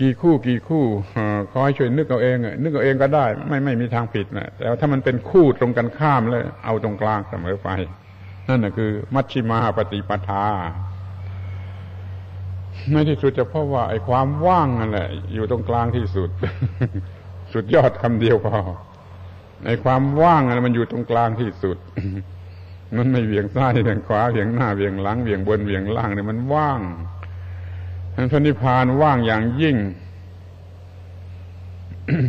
กี่คู่กี่คู่ขอให้ช่วยนึกเอาเองนึกเอาเองก็ได้ ไม่ไม่มีทางผิดนะแต่ถ้ามันเป็นคู่ตรงกันข้ามแล้วเอาตรงกลางเสมอไป นั่นนะคือ มัชชิมาปฏิปทาไม่ที่สุดจะเพราะว่า ไอ้ความว่างนั่นแหละ อยู่ตรงกลางที่สุด สุดยอดคำเดียวพอไอ้ความว่างนั่นมันอยู่ตรงกลางที่สุด มันไม่เวียงซ้ายเวียงขวาเวียงหน้าเวียงหลังเวียงบนเวียงล่างเนี่ยมันว่าง พระนิพพานว่างอย่างยิ่ง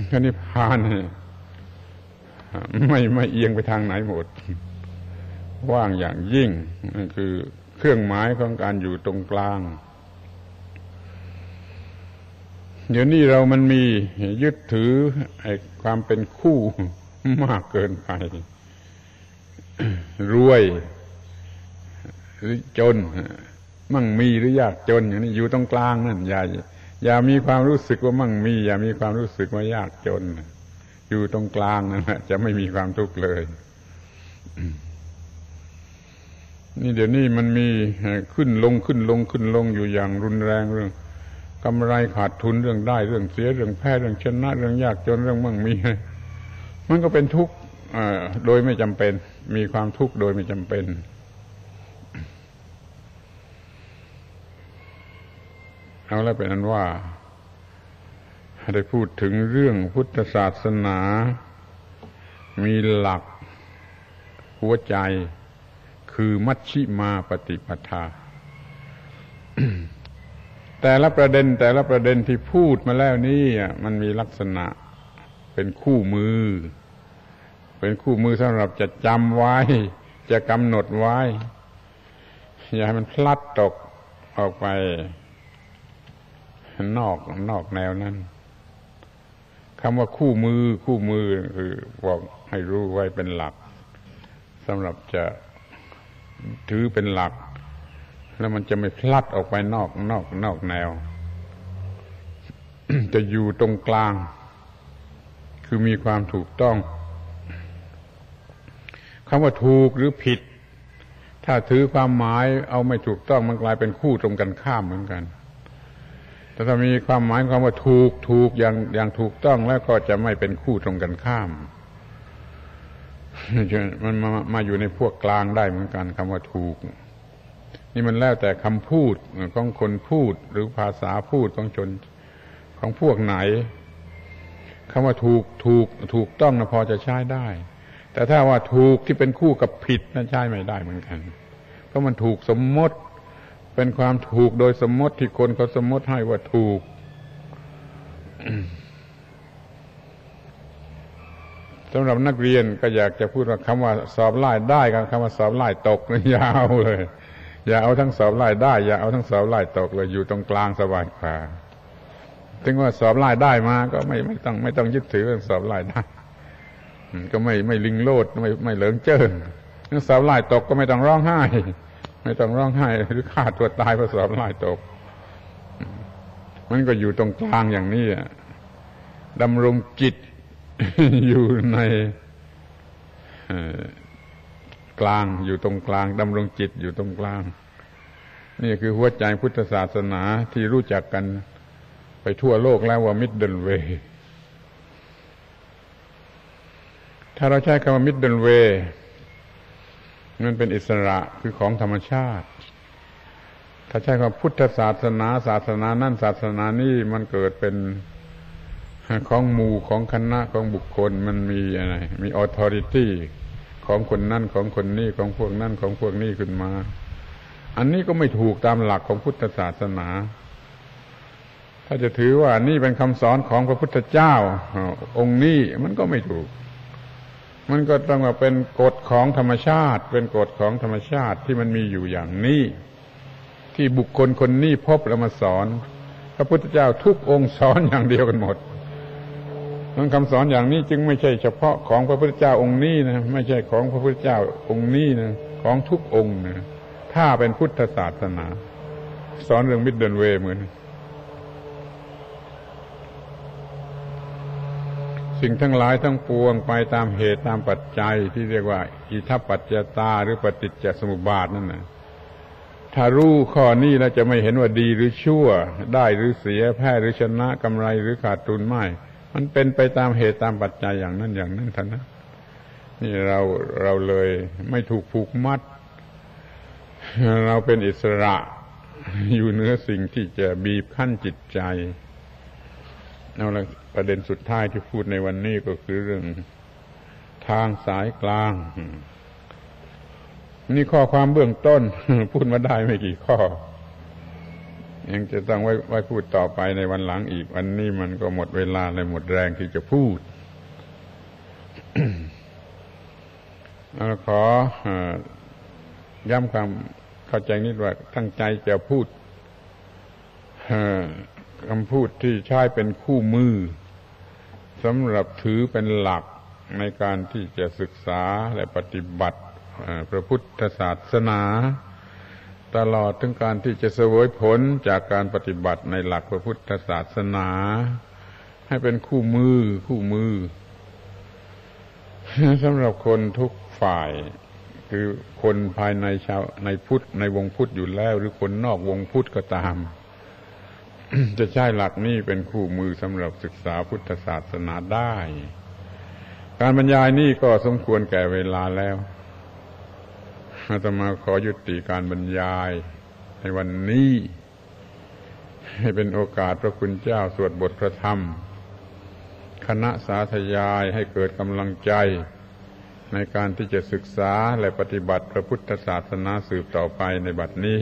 พระนิพพานไม่ไม่เอียงไปทางไหนหมด ว่างอย่างยิ่งนั่นคือเครื่องหมายของการอยู่ตรงกลาง เดี๋ยวนี้เรามันมียึดถือไอ้ความเป็นคู่มากเกินไป รวย หรือจน มั่งมีหรือยากจนอย่างนี้อยู่ตรงกลางนั่นอย่าอย่ามีความรู้สึกว่ามั่งมี อย่ามีความรู้สึกว่ายากจน อยู่ตรงกลางนั่นแหละจะไม่มีความทุกข์เลย นี่เดี๋ยวนี้มันมีขึ้นลงขึ้นลงขึ้นลงอยู่อย่างรุนแรงเรื่องกำไรขาดทุนเรื่องได้เรื่องเสียเรื่องแพ้เรื่องชนะ เรื่องยากจนเรื่องมั่งมีมันก็เป็นทุกข์โดยไม่จำเป็น มีความทุกข์โดยไม่จำเป็น เอาแล้วเป็นนั้นว่า ได้พูดถึงเรื่องพุทธศาสนา มีหลักหัวใจคือมัชชิมาปฏิปทา แต่ละประเด็นแต่ละประเด็นที่พูดมาแล้วนี่มันมีลักษณะเป็นคู่มือ เป็นคู่มือสำหรับจะจำไว้ จะกำหนดไว้ อย่าให้มันพลัดตกออกไป นอกนอกแนวนั้นคำว่าคู่มือคู่มือคือบอกให้รู้ไว้เป็นหลักสำหรับจะถือเป็นหลัก แล้วมันจะไม่พลัดออกไปนอกนอกนอกแนว จะอยู่ตรงกลาง คือมีความถูกต้องคำว่าถูกหรือผิด ถ้าถือความหมายเอาไม่ถูกต้องมันกลายเป็นคู่ตรงกันข้ามเหมือนกัน แต่ถ้ามีความหมายความว่าถูกถูกอย่างอย่างถูกต้องแล้วก็จะไม่เป็นคู่ตรงกันข้าม มันมามาอยู่ในพวกกลางได้เหมือนกันคำว่าถูก นี่มันแล้วแต่คำพูดของคนพูดหรือภาษาพูดของชนของพวกไหนคำว่าถูกถูกถูกต้องนะพอจะใช้ได้ แต่ถ้าว่าถูกที่เป็นคู่กับผิดนั้นใช้ไม่ได้เหมือนกัน เพราะมันถูกสมมติ เป็นความถูกโดยสมมติที่คนเขาสมมติให้ว่าถูก สำหรับนักเรียนก็อยากจะพูดว่าคำว่าสอบไล่ได้กับคำว่าสอบไล่ตกนี่ยาวเลย อย่าเอาทั้งสอบไล่ได้ อย่าเอาทั้งสอบไล่ตกเลยอยู่ตรงกลางสบายกว่าถึงว่าสอบไล่ได้มาก็ไม่ไม่ต้องไม่ต้องยึดถือเรื่องสอบไล่ได้ก็ไม่ไม่ลิงโลดไม่ไม่เหลิงเจิ้งสอบไล่ตกก็ไม่ต้องร้องไห้ ไม่ต้องร้องไห้หรือฆ่าตัวตายเพราะสอบไล่ตก มันก็อยู่ตรงกลางอย่างนี้ดำรงจิตอยู่ในกลางอยู่ตรงกลางดำรงจิตอยู่ตรงกลาง นี่คือหัวใจพุทธศาสนาที่รู้จักกันไปทั่วโลกแล้วว่ามิดเดิลเวย์ถ้าเราใช้คำว่ามิดเดิลเวย์ มันเป็นอิสระคือของธรรมชาติ ถ้าใช้คำพุทธศาสนาศาสนานั่นศาสนานี่มันเกิดเป็นของหมู่ของคณะของบุคคลมันมีอะไรมีออทอริตี้ของคนนั่นของคนนี้ของพวกนั่นของพวกนี้ขึ้นมา อันนี้ก็ไม่ถูกตามหลักของพุทธศาสนา ถ้าจะถือว่านี่เป็นคำสอนของพระพุทธเจ้า องค์นี้มันก็ไม่ถูก มันก็ต้องว่าเป็นกฎของธรรมชาติ เป็นกฎของธรรมชาติที่มันมีอยู่อย่างนี้ ที่บุคคลคนนี้พบแล้วมาสอน พระพุทธเจ้าทุกองค์สอนอย่างเดียวกันหมดมันคำสอนอย่างนี้จึงไม่ใช่เฉพาะของพระพุทธเจ้าองค์นี้นะไม่ใช่ของพระพุทธเจ้าองค์นี้นะของทุกองค์นะถ้าเป็นพุทธศาสนา สอนเรื่องมิดเดิลเวเหมือน สิ่งทั้งหลายทั้งปวงไปตามเหตุตามปัจจัยที่เรียกว่า อิทัปปัจจตาหรือปฏิจจสมุปบาทนั่นนะถ้ารู้ข้อนี้แล้วจะไม่เห็นว่าดีหรือชั่ว ได้หรือเสียแพ้หรือชนะกำไรหรือขาดทุนไม่ มันเป็นไปตามเหตุตามปัจจัยอย่างนั้นอย่างนั้นท่านนะนี่เราเราเลยไม่ถูกผูกมัด เราเป็นอิสระอยู่เหนือสิ่งที่จะบีบคั้นจิตใจ เอาละประเด็นสุดท้ายที่พูดในวันนี้ก็คือเรื่องทางสายกลาง นี่ข้อความเบื้องต้น พูดมาได้ไม่กี่ข้อ ยังจะต้องไว้ไว้พูดต่อไปในวันหลังอีก วันนี้มันก็หมดเวลาเลยหมดแรงที่จะพูดเราขอย้ำความเข้าใจนิดว่าตั้งใจจะพูด คำพูดที่ใช้เป็นคู่มือสำหรับถือเป็นหลักในการที่จะศึกษาและปฏิบัติพระพุทธศาสนา ตลอดถึงการที่จะเสวยผลจากการปฏิบัติในหลักพระพุทธศาสนา ให้เป็นคู่มือคู่มือสำหรับคนทุกฝ่าย คือคนภายในชาวในพุทธในวงพุทธอยู่แล้ว หรือคนนอกวงพุทธก็ตาม จะใช้หลักนี้เป็นคู่มือสำหรับศึกษาพุทธศาสนาได้ การบรรยายนี้ก็สมควรแก่เวลาแล้วอาตมาขอยุติการบรรยายในวันนี้ ให้เป็นโอกาสพระคุณเจ้าสวดบทพระธรรม คณะสาธยายให้เกิดกำลังใจ ในการที่จะศึกษาและปฏิบัติพระพุทธศาสนาสืบต่อไปในบัดนี้